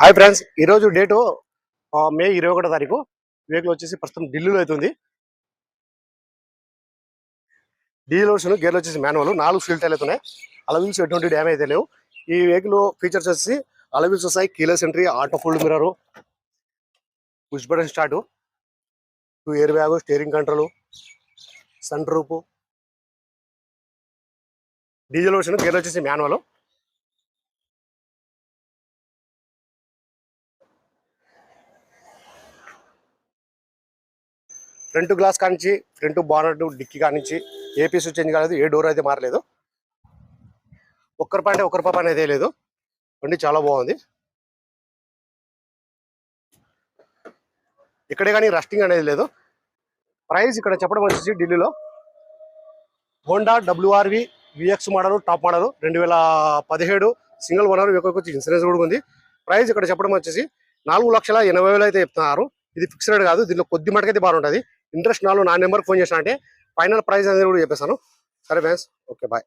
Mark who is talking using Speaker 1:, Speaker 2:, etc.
Speaker 1: Hi friends ఈరోజు date May ఇరవై ఒకటో తారీఖు. వెహికల్ వచ్చేసి ప్రస్తుతం ఢిల్లీలో అవుతుంది డీజిల్ వర్షన్ గేర్లు వచ్చేసి మాన్యువల్ నాలుగు ఫీల్ అవుతున్నాయి అలవిల్స్ ఎటువంటి డ్యామేజ్ అయితే లేవు. ఈ వెహికల్ ఫీచర్స్ వచ్చేసి అలవిల్స్ వస్తాయి keyless entry auto fold mirror push button start two airbag steering control sunroof diesel version గేర్లు వచ్చేసి మాన్యువల్. ఫ్రంట్ గ్లాస్ కానించి ఫ్రంట్ బానట్ డిక్కీ కానించి ఏ పీస్ చేంజ్ కాలేదు ఏ డోర్ అయితే మారలేదు. ఒక్కరి పాయింట్ ఒక్కరి పాప అనేది లేదు. బండి చాలా బాగుంది. ఇక్కడే కానీ రస్టింగ్ అనేది లేదు. ప్రైస్ ఇక్కడ చెప్పడం వచ్చేసి ఢిల్లీలో. Honda WRV VX model top model రెండు వేల పదిహేడు సింగిల్ ఓనర్ వచ్చి ఇన్సూరెన్స్ కూడా ఉంది. ప్రైస్ ఇక్కడ చెప్పడం వచ్చేసి నాలుగు లక్షల ఎనభై వేలు అయితే చెప్తున్నారు. ఇది ఫిక్స్డ్ రేట్ కాదు దీనిలో కొద్ది మటుకైతే బాగుంటుంది. ఇంట్రెస్ట్ నాలుగు నా నెంబర్కి ఫోన్ చేసిన అంటే ఫైనల్ ప్రైస్ అనేది కూడా చెప్పేస్తాను. సరే ఫ్రెండ్స్ ఓకే బాయ్.